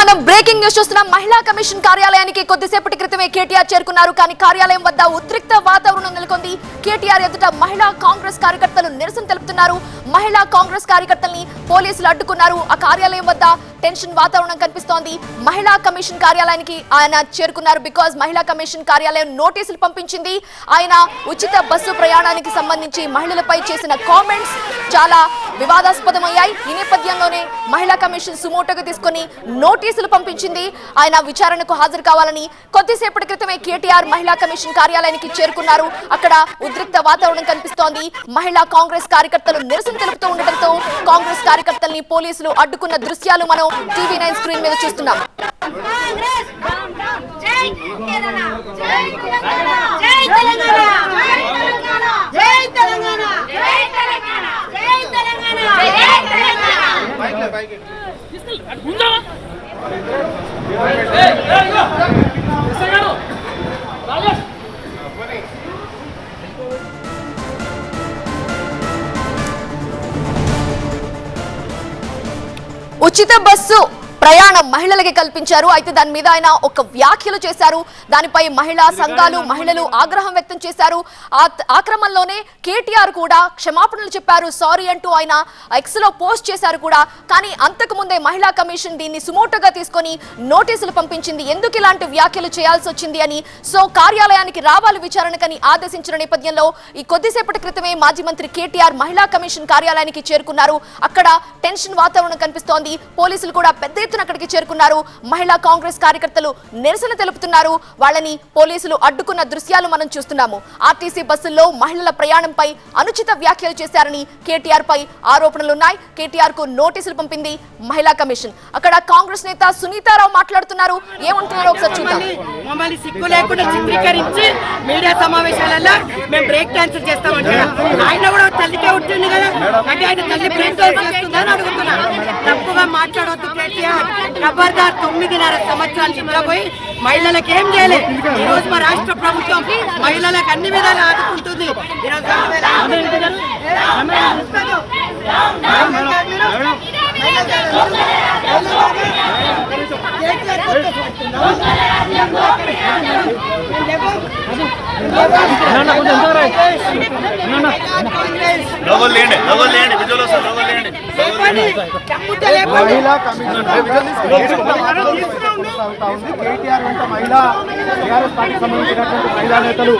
మనం breaking news చూస్తున్నాం. మహిళా కమిషన్ కార్యాలయానికి కొద్దిసేపటి క్రితమే కేటీఆర్ చేరుకున్నారు. కానీ కార్యాలయం వద్ద ఉద్రిక్త వాతావరణం నెలకొంది. కేటీఆర్ ఎదుట మహిళా కాంగ్రెస్ కార్యకర్తలు నిరసన తెలుపుతున్నారు. మహిళా కాంగ్రెస్ కార్యకర్తల్ని పోలీసులు అడ్డుకున్నారు. ఆ కార్యాలయం వద్ద టెన్షన్ వాతావరణం కనిపిస్తోంది. మహిళా కమిషన్ కార్యాలయానికి ఆయన చేరుకున్నారు బికాజ్ మహిళా కమిషన్ కార్యాలయం నోటీసులు పంపించింది. ఆయన ఉచిత బస్సు ప్రయాణానికి సంబంధించి మహిళలపై చేసిన కామెంట్స్ చాలా వివాదాస్పదమయ్యాయి. ఈ నేపథ్యంలోనే మహిళా కమిషన్ సుమోటోగా తీసుకొని నోటీసులు పంపించింది. ఆయన విచారణకు హాజరు కావాలని కొద్దిసేపటి క్రితమే కేటీఆర్ మహిళా కమిషన్ కార్యాలయానికి చేరుకున్నారు. అక్కడ ఉద్రిక్త వాతావరణం కనిపిస్తోంది. మహిళా కాంగ్రెస్ కార్యకర్తలు నిరసన తెలుపుతూ ఉండటంతో కాంగ్రెస్ కార్యకర్తల్ని పోలీసులు అడ్డుకున్న దృశ్యాలు మనం టీవీ నైన్ స్క్రీన్ మీద చూస్తున్నాం. కాంగ్రెస్ జై తెలంగాణ జై తెలంగాణ జై తెలంగాణ జై తెలంగాణ జై తెలంగాణ జై తెలంగాణ జై తెలంగాణ ఉచిత బస్సు ప్రయాణం మహిళలకి కల్పించారు. అయితే దాని మీద ఆయన ఒక వ్యాఖ్యలు చేశారు. దానిపై మహిళా సంఘాలు మహిళలు ఆగ్రహం వ్యక్తం చేశారు. ఆ క్రమంలోనే కేటీఆర్ కూడా క్షమాపణలు చెప్పారు. సారీ అంటూ ఆయన ఎక్స్లో పోస్ట్ చేశారు కూడా. కానీ అంతకు ముందే మహిళా కమిషన్ దీన్ని సుమోటోగా తీసుకొని నోటీసులు పంపించింది. ఎందుకు ఇలాంటి వ్యాఖ్యలు చేయాల్సి వచ్చింది అని సో కార్యాలయానికి రావాలి విచారణకని ఆదేశించిన నేపథ్యంలో ఈ కొద్దిసేపటి క్రితమే మాజీ మంత్రి కేటీఆర్ మహిళా కమిషన్ కార్యాలయానికి చేరుకున్నారు. అక్కడ టెన్షన్ వాతావరణం కనిపిస్తోంది. పోలీసులు కూడా పెద్ద ఎత్తున అక్కడికి చేరుకున్నారు. మహిళా కాంగ్రెస్ కార్యకర్తలు నిరసన తెలుపుతున్నారు. వాళ్ళని పోలీసులు అడ్డుకున్న దృశ్యాలు మనం చూస్తున్నాము. ఆర్టీసీ బస్సుల్లో మహిళల ప్రయాణంపై అనుచిత వ్యాఖ్యలు చేశారని కేటీఆర్ పై ఆరోపణలున్నాయి. కేటీఆర్కు నోటీసులు పంపింది మహిళా కమిషన్. అక్కడ కాంగ్రెస్ నేత సునీతారావు మాట్లాడుతున్నారు. ఏమంటున్నారో ఒకసారి చూద్దాం. మమ్మల్ని సిగ్గు లేకుండా చిత్రీకరించి మీడియా సమావేశాలలో మేము బ్రేక్ డాన్స్ చేస్తామంటున్నాం ఆయన కూడా తల్లికే ఉంటుంది కదా. అంటే ఆయన తల్లి బ్రేక్ డాన్స్ చేస్తుందని అడుగుతున్నా. తప్పుగా మాట్లాడవద్దు కేటీఆర్ ఖబర్దార్ తొమ్మిదిన్నర సంవత్సరాలు నిద్రపోయి మహిళలకు ఏం చేయలేదు ఈ రోజు మా రాష్ట్ర ప్రభుత్వం మహిళలకు అన్ని విధాలు ఆదుకుంటుంది. ఈ రోజు లేండి లేండి విజువల్ లేండి మహిళా కమిషన్ కేటీఆర్ వెంట మహిళా టీఆర్ఎస్! పార్టీకి సంబంధించినటువంటి మహిళా నేతలు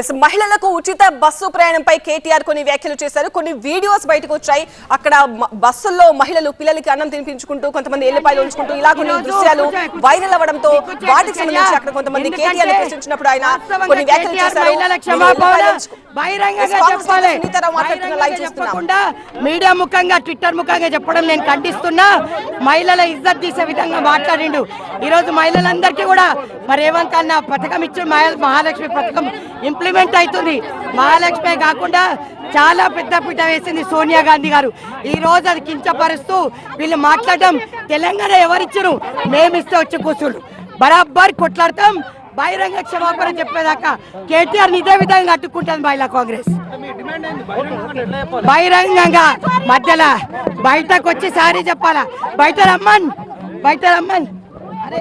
ఎస్ మహిళలకు ఉచిత బస్సు ప్రయాణంపై కేటీఆర్ కొన్ని వ్యాఖ్యలు చేశారు. కొన్ని వీడియోస్ బయటకు వచ్చాయి. అక్కడ బస్సుల్లో మహిళలు పిల్లలకి అన్నం తినిపించుకుంటూ కొంతమంది ఎల్లిపాయలు ఉంచుకుంటూ ఇలా కొన్ని దృశ్యాలు వైరల్ అవ్వడంతో వాటికి సంబంధించి అక్కడ కొంతమంది కేటీఆర్ ప్రశ్నించినప్పుడు ఆయన కొన్ని వ్యాఖ్యలు చేశారు. బహిరంగంగా చెప్పాలి. చెప్పకుండా మీడియా ముఖంగా ట్విట్టర్ ముఖంగా చెప్పడం నేను ఖండిస్తున్నా. మహిళల ఇజ్జత్ తీసే విధంగా మాట్లాడిండు. ఈ రోజు మహిళలందరికీ కూడా మరి రేవంత్ అన్న పథకం ఇచ్చిన మహా- మహాలక్ష్మి పథకం ఇంప్లిమెంట్ అవుతుంది. మహాలక్ష్మి కాకుండా చాలా పెద్ద పీట వేసింది సోనియా గాంధీ గారు. ఈ రోజు అది కించపరుస్తూ వీళ్ళు మాట్లాడడం తెలంగాణ ఎవరిచ్చారు? మేమిస్తే వచ్చి కూర్చుండు బరాబర్ కొట్లాడతాం. బహిరంగ క్షమాపణ చెప్పేదాకా కేటీఆర్ ఇదే విధంగా అట్టుకుంటుంది మహిళా కాంగ్రెస్. బహిరంగంగా మధ్యలో బయటకు వచ్చి సారీ చెప్పాలా? బయట రమ్మన్ బయట రమ్మన్. అరే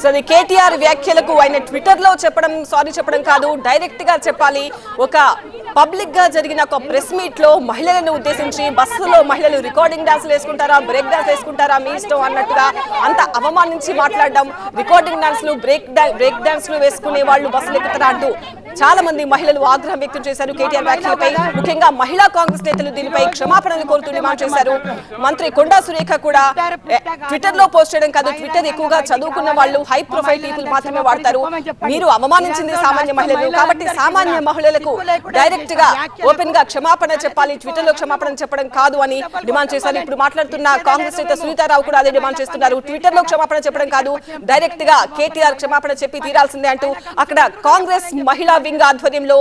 సో అది కేటీఆర్ వ్యాఖ్యలకు ఆయన ట్విట్టర్లో చెప్పడం సారీ చెప్పడం కాదు డైరెక్ట్గా చెప్పాలి. ఒక పబ్లిక్గా జరిగిన ఒక ప్రెస్ మీట్లో మహిళలను ఉద్దేశించి బస్సులో మహిళలు రికార్డింగ్ డాన్సులు వేసుకుంటారా బ్రేక్ డాన్స్ వేసుకుంటారా మీ ఇష్టం అన్నట్టుగా అంత అవమానించి మాట్లాడడం రికార్డింగ్ డాన్స్లు బ్రేక్ బ్రేక్ డాన్స్లు వేసుకునే వాళ్ళు బస్సులు ఎక్కుతారా అంటూ చాలా మంది మహిళలు ఆగ్రహం వ్యక్తం చేశారు. కేటీఆర్ వ్యాఖ్యలపై ముఖ్యంగా మహిళా కాంగ్రెస్ నేతలు దీనిపై క్షమాపణలు కోరుతూ డిమాండ్ చేశారు. మంత్రి కొండా సురేఖ కూడా ట్విట్టర్లో పోస్ట్ చేయడం కాదు ట్విట్టర్ ఎక్కువగా చదువుకున్న వాళ్ళు హై ప్రొఫైల్ పీపుల్ మాత్రమే వాడతారు. మీరు అవమానించింది సామాన్య మహిళలు కాబట్టి సామాన్య మహిళలకు డైరెక్ట్గా ఓపెన్గా క్షమాపణ చెప్పాలి ట్విట్టర్లో క్షమాపణ చెప్పడం కాదు అని డిమాండ్ చేశారు. ఇప్పుడు మాట్లాడుతున్న కాంగ్రెస్ నేత సునీతారావు కూడా అదే డిమాండ్ చేస్తున్నారు. ట్విట్టర్లో క్షమాపణ చెప్పడం కాదు డైరెక్ట్గా కేటీఆర్ క్షమాపణ చెప్పి తీరాల్సిందే అంటూ అక్కడ కాంగ్రెస్ మహిళా వింగ్ ఆధ్వర్యంలో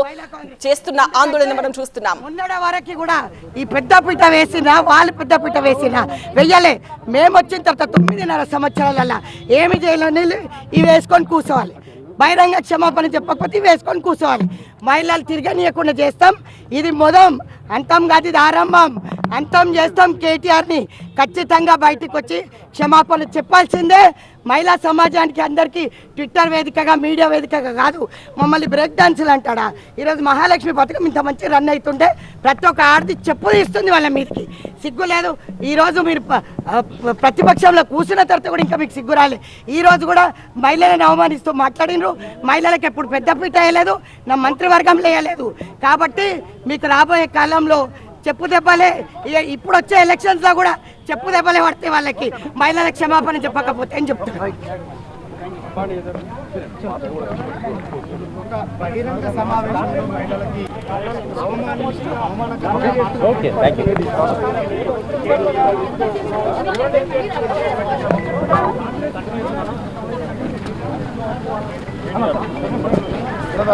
చేస్తున్న ఆందోళన మనం చూస్తున్నాం. ఉన్నడ వరకు కూడా ఈ పెద్ద పీట వేసినా వాళ్ళు పెద్ద పీట వేసినా వెయ్యలే. మేము వచ్చిన తర్వాత తొమ్మిదిన్నర సంవత్సరాల ఏమి చేయాలని ఇవి వేసుకొని కూర్చోవాలి. బహిరంగ క్షమాపణ చెప్పకపోతే వేసుకొని కూర్చోవాలి. మహిళలు తిరగనీయకుండా చేస్తాం. ఇది మొదం. అంతం కాదు ఇది ఆరంభం. అంతం చేస్తాం కేటీఆర్ని. ఖచ్చితంగా బయటకు వచ్చి క్షమాపణ చెప్పాల్సిందే. మహిళా సమాజానికి అందరికీ ట్విట్టర్ వేదికగా మీడియా వేదికగా కాదు మమ్మల్ని బ్రేక్ డాన్సులు అంటాడా? ఈరోజు మహాలక్ష్మి పథకం ఇంత మంచి రన్ అవుతుంటే ప్రతి ఒక్క ఆడది చెప్పు తీస్తుంది వాళ్ళ మీదకి. సిగ్గు లేదు. ఈరోజు మీరు ప్రతిపక్షంలో కూర్చున్న తర్వాత కూడా ఇంకా మీకు సిగ్గు రాలే. ఈరోజు కూడా మహిళలను అవమానిస్తూ మాట్లాడినరు. మహిళలకు ఎప్పుడు పెద్దపీట వేయలేదు. నా మంత్రివర్గంలో వేయలేదు. కాబట్టి మీకు రాబోయే కాలంలో చెప్పు దెబ్బలే ఇప్పుడు వచ్చే ఎలక్షన్స్లో కూడా చెప్పు దెబ్బలే పడతాయి వాళ్ళకి మహిళల క్షమాపణ చెప్పకపోతే అని చెప్తున్నారు ఒక